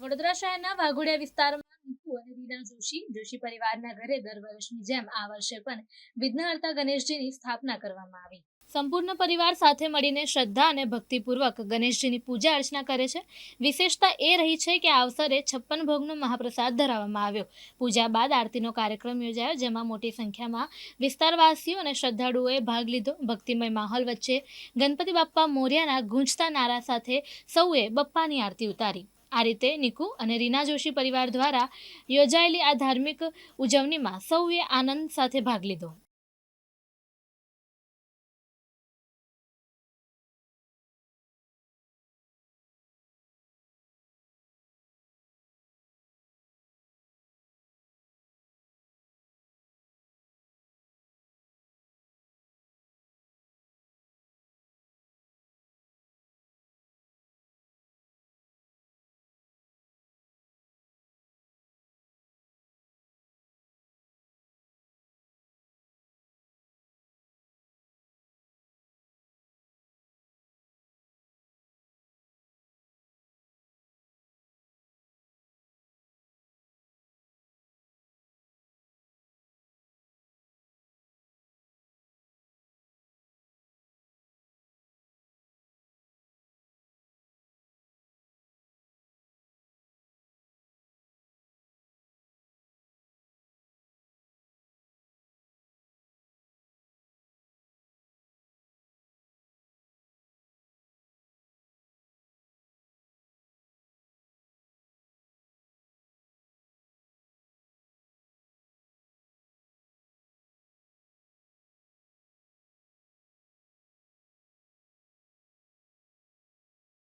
વડોદરા શહેરના વાઘોડિયા વિસ્તારમાં નિકુ અને રીના જોશી જોશી પરિવારના ઘરે દર વર્ષની જેમ આ વર્ષે પણ વિઘ્નહર્તા ગણેશજીની સ્થાપના કરવામાં આવી. સંપૂર્ણ પરિવાર સાથે મળીને શ્રદ્ધા અને ભક્તિપૂર્વક ગણેશજીની પૂજા અર્ચના કરે છે. વિશેષતા એ રહી છે કે આ અવસરે છપ્પન ભોગનો મહાપ્રસાદ ધરાવવામાં આવ્યો. પૂજા બાદ આરતીનો કાર્યક્રમ યોજાયો, જેમાં મોટી સંખ્યામાં વિસ્તારવાસીઓ અને શ્રદ્ધાળુઓએ ભાગ લીધો. ભક્તિમય માહોલ વચ્ચે ગણપતિ બાપ્પા મોર્યાના ગૂંજતા નારા સાથે સૌએ બપ્પાની આરતી ઉતારી. આ રીતે નિકુ અને રીના જોશી પરિવાર દ્વારા યોજાયેલી આ ધાર્મિક ઉજવણીમાં સૌએ આનંદ સાથે ભાગ લીધો.